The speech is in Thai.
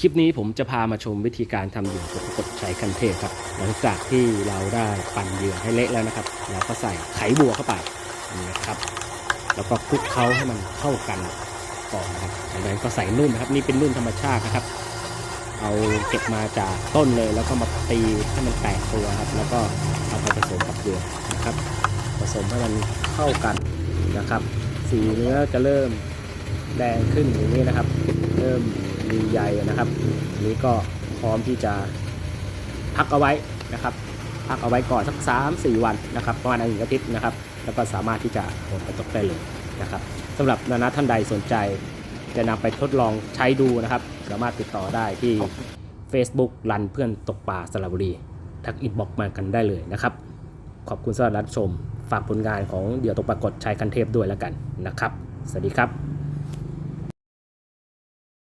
คลิปนี้ผมจะพามาชมวิธีการทำเหยื่อตัวปรากฏใช้คันเทพครับ หลังจากที่เราได้ปั่นเหยื่อให้เละแล้วนะครับ เราก็ใส่ไขบัวเข้าไปนะครับ แล้วก็คลุกเคล้าให้มันเข้ากันก่อนนะครับจากนั้นก็ใส่นุ่นนะครับนี่เป็นนุ่นธรรมชาตินะครับ เอาเก็บมาจากต้นเลยแล้วก็มาตีให้มันแตกตัวครับ แล้วก็เอาไปผสมกับเหยื่อนะครับ ผสมให้มันเข้ากันนะครับ สีเนื้อจะเริ่มแดงขึ้นอย่างนี้นะครับ เริ่ม มีใยนะครับอันนี้ก็พร้อมที่จะพักเอาไว้นะครับ พักเอาไว้ก่อนสักสามสี่วันนะครับประมาณหนึ่งอาทิตย์นะครับ แล้วก็สามารถที่จะโอนกระจกได้เลยนะครับสำหรับนานาท่านใดสนใจ จะนำไปทดลองใช้ดูนะครับ สามารถติดต่อได้ที่ Facebook รันเพื่อนตกป่าสระบุรีทักอินบอกมากันได้เลยนะครับ ขอบคุณสำหรับรับชม ฝากผลงานของเดี่ยวตกปรากฏชายคันเทพด้วยแล้วกันนะครับ สวัสดีครับ